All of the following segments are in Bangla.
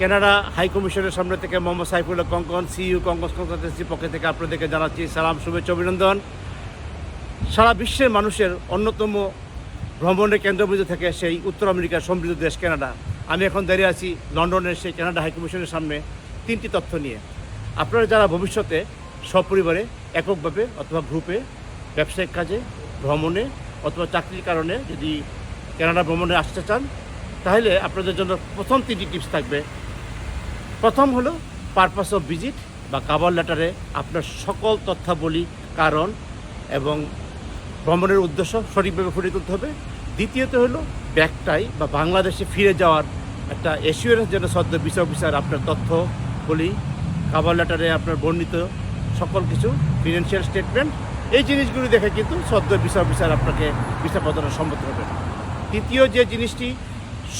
কানাডা হাই কমিশনের সামনে থেকে মোহাম্মদ সাইফুল্লাহ কঙ্কন সিইউ কঙ্কন কনসালটেন্সির পক্ষ থেকে আপনাদেরকে জানাচ্ছি সালাম, শুভেচ্ছা, অভিনন্দন। সারা বিশ্বের মানুষের অন্যতম ভ্রমণের কেন্দ্রবিন্দু থেকে সেই উত্তর আমেরিকার সমৃদ্ধ দেশ কানাডা। আমি এখন দাঁড়িয়ে আছি লন্ডনের সেই কানাডা হাই কমিশনের সামনে তিনটি তথ্য নিয়ে। আপনারা যারা ভবিষ্যতে সপরিবারে, এককভাবে অথবা গ্রুপে, ব্যবসায়িক কাজে, ভ্রমণে অথবা চাকরির কারণে যদি কানাডা ভ্রমণে আসতে চান, তাহলে আপনাদের জন্য প্রথম তিনটি টিপস থাকবে। প্রথম হলো পারপাস অফ ভিজিট বা কাভার লেটারে আপনার সকল তথ্যাবলী, কারণ এবং ভ্রমণের উদ্দেশ্য সঠিকভাবে ফুটিয়ে তুলতে হবে। দ্বিতীয়ত হলো ব্যাগটাই বা বাংলাদেশে ফিরে যাওয়ার একটা এসিওরেন্স যেন সদ্য ভিসা অফিসার আপনার তথ্য বলি কাভার লেটারে আপনার বর্ণিত সকল কিছু ফিনান্সিয়াল স্টেটমেন্ট এই জিনিসগুলি দেখে কিন্তু সদ্য ভিসা অফিসার আপনাকে ভিসা প্রদানের সম্মত হবে। তৃতীয় যে জিনিসটি,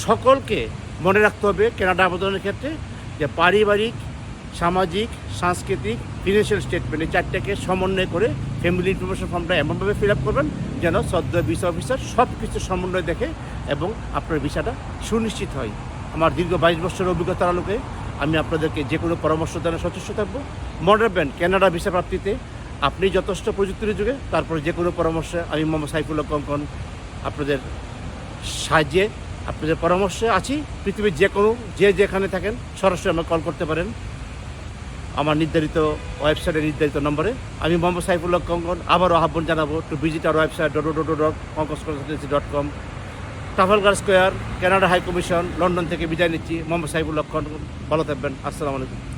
সকলকে মনে রাখতে হবে কেনাডা আবেদনের ক্ষেত্রে যে পারিবারিক, সামাজিক, সাংস্কৃতিক ফিনান্সিয়াল স্টেটমেন্ট এই চারটাকে সমন্বয় করে ফ্যামিলি ইনফরমেশন ফর্মটা এমনভাবে ফিল আপ করবেন যেন সদ্য ভিসা অফিসার সব কিছু সমন্বয় দেখে এবং আপনার ভিসাটা সুনিশ্চিত হয়। আমার দীর্ঘ বাইশ বছরের অভিজ্ঞতার আলোকে আমি আপনাদেরকে যে কোনো পরামর্শ দেওয়ার সচেষ্ট থাকব। মনে রাখবেন কানাডা ভিসা প্রাপ্তিতে আপনি যথেষ্ট প্রযুক্তির যুগে তারপরে যে কোনো পরামর্শে আমি মোহাম্মদ সাইফুল্লাহ কঙ্কন আপনাদের সাহায্যে আপনাদের পরামর্শে আছি, পৃথিবীর যে কোনো, যে যেখানে থাকেন, সরাসরি আমাকে কল করতে পারেন। আমার নির্ধারিত ওয়েবসাইটে নির্ধারিত নম্বরে। আমি মোহাম্মদ সাইফুল্লাহ কঙ্কন, আবারও আহ্বান জানাব to visit our website dot dot dot Konks consultancy dot com Trafalgar Square Canada high commission London থেকে বিদায় নিচ্ছি। মোহাম্মদ সাইফুল্লাহ কঙ্কন, ভালো থাকবেন। আসসালামু আলাইকুম।